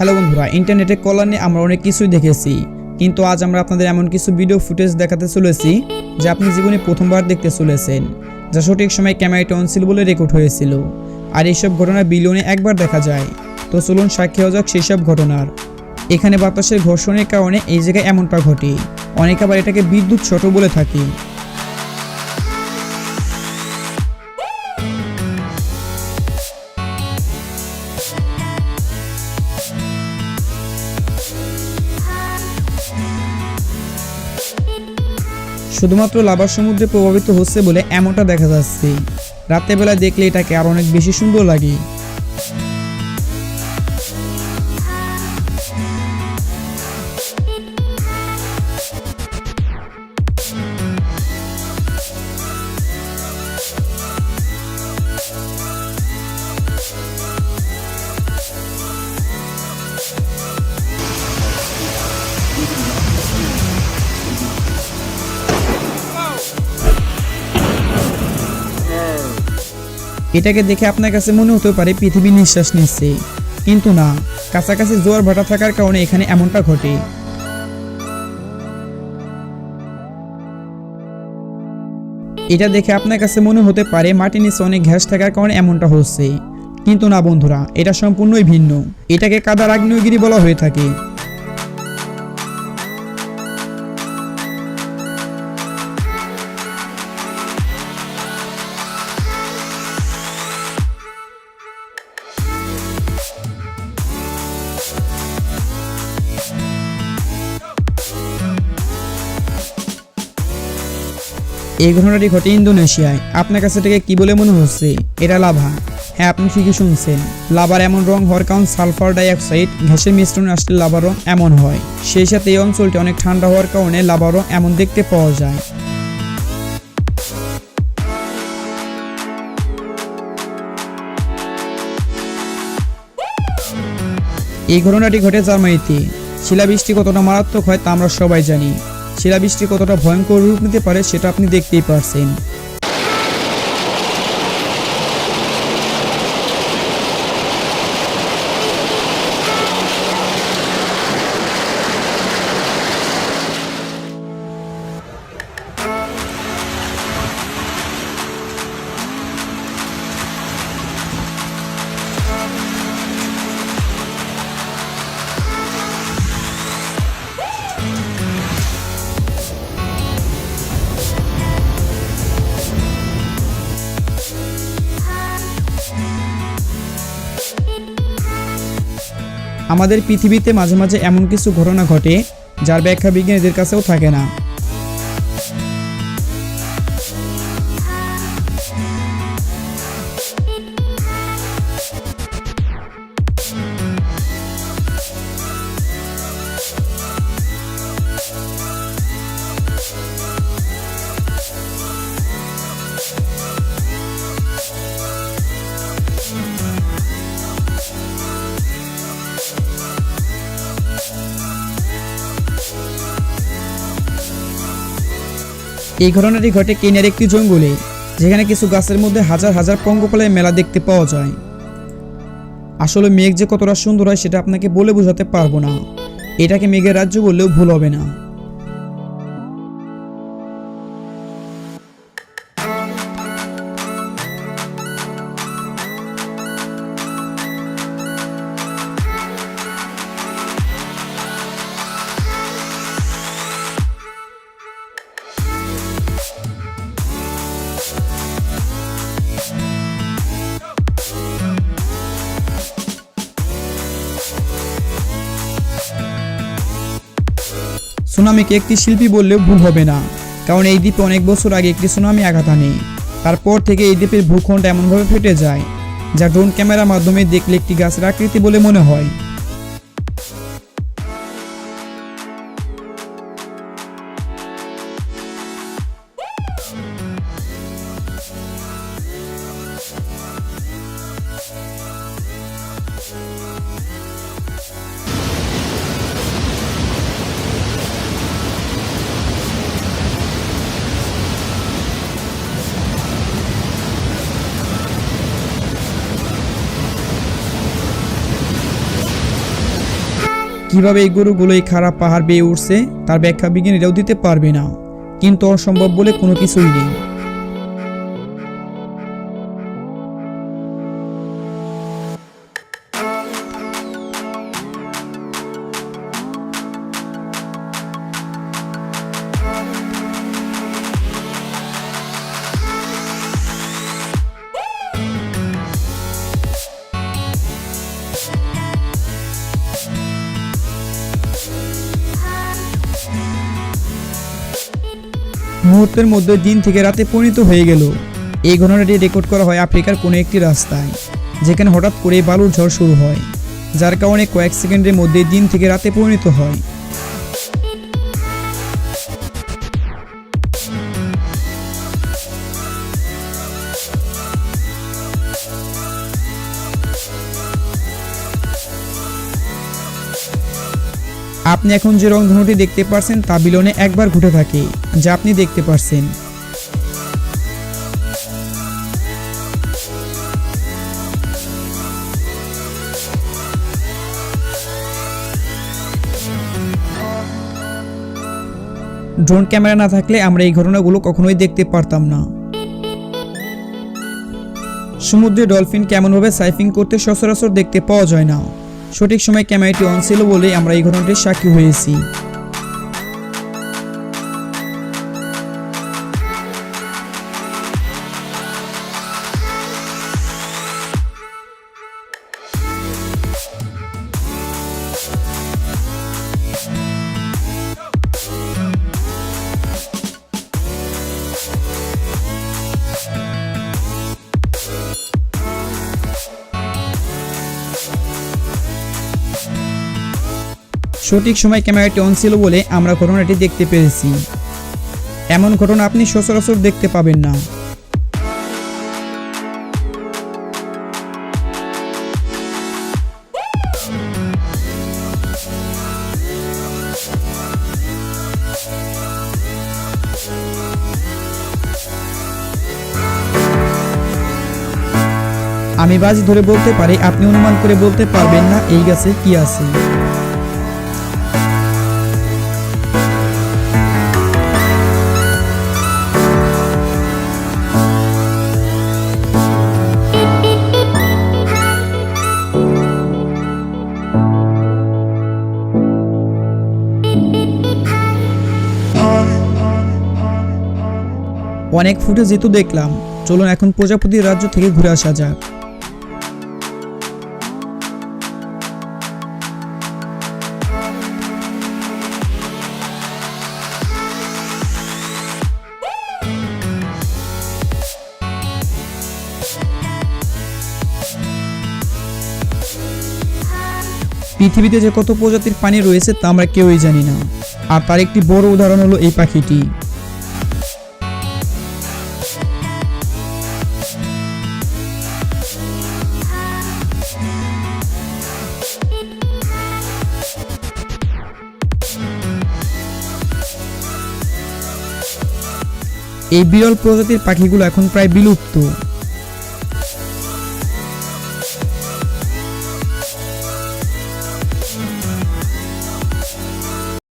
Hello বন্ধুরা, ইন্টারনেটে কল্যাণে আমরা অনেক কিছুই দেখেছি, কিন্তু আজ আমরা আপনাদের এমন কিছু ভিডিও ফুটেজ দেখাতে চলেছি, যা আপনি জীবনে প্রথমবার দেখতে চলেছেন, যা সঠিক সময় ক্যামেরাটা অন ছিল বলে রেকর্ড হয়েছিল। আর এইসব ঘটনা বিলিয়নে একবার দেখা যায়। তো চলুন সাক্ষী হওয়া যাক সব ঘটনার। এখানে বাতাসের ঘর্ষণের কারণে এই জায়গায় এমনটা ঘটে। অনেক আবার এটাকে বিদ্যুৎ ছোট বলে থাকি। শুধুমাত্র লাভার সমুদ্রে প্রভাবিত হচ্ছে বলে এমনটা দেখা যাচ্ছে। রাতের বেলায় দেখলে এটাকে আরও অনেক বেশি সুন্দর লাগে। এটাকে দেখে আপনার কাছে মনে হতে পারে পৃথিবী নিঃশ্বাস নিচ্ছে। কিন্তু না, কাছাকাছি জোয়ার ভাটা থাকার কারণে এখানে এমনটা ঘটে। এটা দেখে আপনার কাছে মনে হতে পারে মাটির নিচে অনেক ঘ্যাস থাকার কারণে এমনটা হচ্ছে। কিন্তু না বন্ধুরা, এটা সম্পূর্ণই ভিন্ন। এটাকে কাদার আগ্নেয়গিরি বলা হয়ে থাকে। এই ঘটনাটি ঘটে ইন্দোনেশিয়ায়। আপনার কাছে থেকে কি বলে মনে হচ্ছে? এটা লাভা। হ্যাঁ আপনি ঠিকই শুনছেন। লাভার এমন রং হওয়ার কারণ সালফার ডাইঅক্সাইড ঘ্যাসের মিশ্রণে আসলে লাভার রং এমন হয়। সেই সাথে এই অঞ্চলটি অনেক ঠান্ডা হওয়ার কারণে লাভার রং এমন দেখতে পাওয়া যায়। এই ঘটনাটি ঘটে জার্মানিতে। শিলাবৃষ্টি কতটা মারাত্মক হয় তা আমরা সবাই জানি। শিলাবৃষ্টি কতটা ভয়ঙ্কর রূপ নিতে পারে সেটা আপনি দেখতেই পারছেন। আমাদের পৃথিবীতে মাঝে মাঝে এমন কিছু ঘটনা ঘটে যার ব্যাখ্যা বিজ্ঞানীদের কাছেও থাকে না। এই ঘটনাটি ঘটে কেনিয়ার একটি জঙ্গলে, যেখানে কিছু গাছের মধ্যে হাজার হাজার পঙ্গপালের মেলা দেখতে পাওয়া যায়। আসলে মেঘ যে কতটা সুন্দর হয় সেটা আপনাকে বলে বোঝাতে পারব না। এটাকে মেঘের রাজ্য বললেও ভুল হবে না। সুনামিকে একটি শিল্পী বললেও ভুল হবে না, কারণ এই দ্বীপে অনেক বছর আগে একটি সুনামি আঘাত আনে। তারপর থেকে এই দ্বীপের ভূখণ্ড এমনভাবে ফেটে যায়, যা ড্রোন ক্যামেরার মাধ্যমে দেখলে একটি গাছের আকৃতি বলে মনে হয়। কীভাবে এই গরুগুলো এই খারাপ পাহাড় বেয়ে উঠছে, তার ব্যাখ্যা বিজ্ঞানীরাও দিতে পারবে না। কিন্তু অসম্ভব বলে কোনো কিছুই নেই। মুহূর্তের মধ্যে দিন থেকে রাতে পরিণত হয়ে গেল। এই ঘটনাটি রেকর্ড করা হয় আফ্রিকার কোনো একটি রাস্তায়, যেখানে হঠাৎ করে বালুর ঝড় শুরু হয়, যার কারণে কয়েক সেকেন্ডের মধ্যে দিন থেকে রাতে পরিণত হয়। আপনি এখন যে রংধনুটি দেখতে পারছেন, তা বিলনে একবার ঘুরে থাকে, যা আপনি দেখতে পারছেন। ড্রোন ক্যামেরা না থাকলে আমরা এই ঘটনাগুলো কখনোই দেখতে পারতাম না। সমুদ্রে ডলফিন কেমনভাবে সাইফিং করতে সচরাচর দেখতে পাওয়া যায় না। সঠিক সময় ক্যামেরাটি অন ছিল বলে আমরা এই ঘটনাটির সাক্ষী হয়েছি। সঠিক সময় ক্যামেরাটি অন ছিল বলে আমরা ঘটনাটি দেখতে পেরেছি এমন ঘটনা আপনি সচরাচর দেখতে পাবেন না। আমি বাজি ধরে বলতে পারি, আপনি অনুমান করে বলতে পারবেন না এই গাছে কি আছে। অনেক ফুটেজ যেহেতু দেখলাম। চলুন এখন প্রজাপতির রাজ্য থেকে ঘুরে আসা যাক। পৃথিবীতে যে কত প্রজাতির পানি রয়েছে তা আমরা কেউই জানি না। আর তার একটি বড় উদাহরণ হলো এই পাখিটি। এই বিরল প্রজাতির পাখিগুলো এখন প্রায় বিলুপ্ত।